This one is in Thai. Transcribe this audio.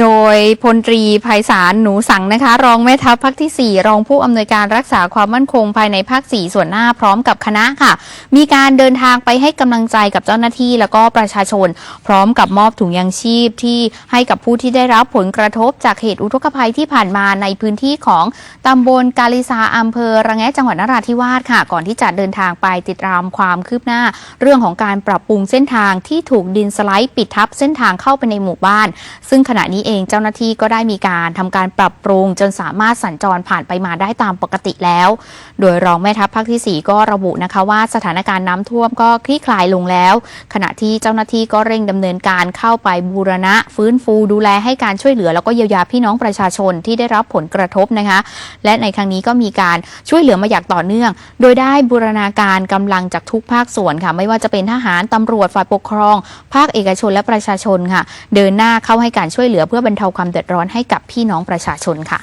โดยพลตรีไพศาลหนูสังนะคะ รองแม่ทัพภาคที่ 4 รองผู้อำนวยการรักษาความมั่นคงภายในภาค 4 ส่วนหน้าพร้อมกับคณะค่ะ มีการเดินทางไปให้กำลังใจกับเจ้าหน้าที่แล้วก็ประชาชน พร้อมกับมอบถุงยางชีพที่ให้กับผู้ที่ได้รับผลกระทบจากเหตุอุทกภัยที่ผ่านมาในพื้นที่ของตำบลกาลิซาอำเภอระแงะจังหวัดนราธิวาสค่ะ ก่อนที่จะเดินทางไปติดตามความคืบหน้า เรื่องของการปรับปรุงเส้นทางที่ถูกดินสไลด์ปิดทับเส้นทางเข้าไปในหมู่บ้าน ซึ่งขณะนี้เองเจ้าหน้าที่ก็ได้มีการทำการปรับปรุง จนสามารถสัญจรผ่านไปมาได้ตามปกติแล้ว โดยรองแม่ทัพภาคที่ 4 ก็ระบุนะคะว่าสถานการณ์น้ำท่วมก็คลี่คลายลงแล้ว ขณะที่เจ้าหน้าที่ก็เร่งดำเนินการเข้าไปบูรณะ ฟื้นฟูดูแลให้การช่วยเหลือ แล้วก็เยียวยาพี่น้องประชาชนที่ได้รับผลกระทบนะคะ และในครั้งนี้ก็มีการช่วยเหลือมาอย่างต่อเนื่อง โดยได้บูรณาการกำลังจากทุกภาคส่วนค่ะไม่ว่าจะเป็นทหารตำรวจฝ่ายปกครอง ภาคเอกชนและประชาชนค่ะ เดินหน้าเข้าให้การช่วยเหลือเพื่อพื่อบรรเทาความเดือดร้อนให้กับพี่น้องประชาชนค่ะ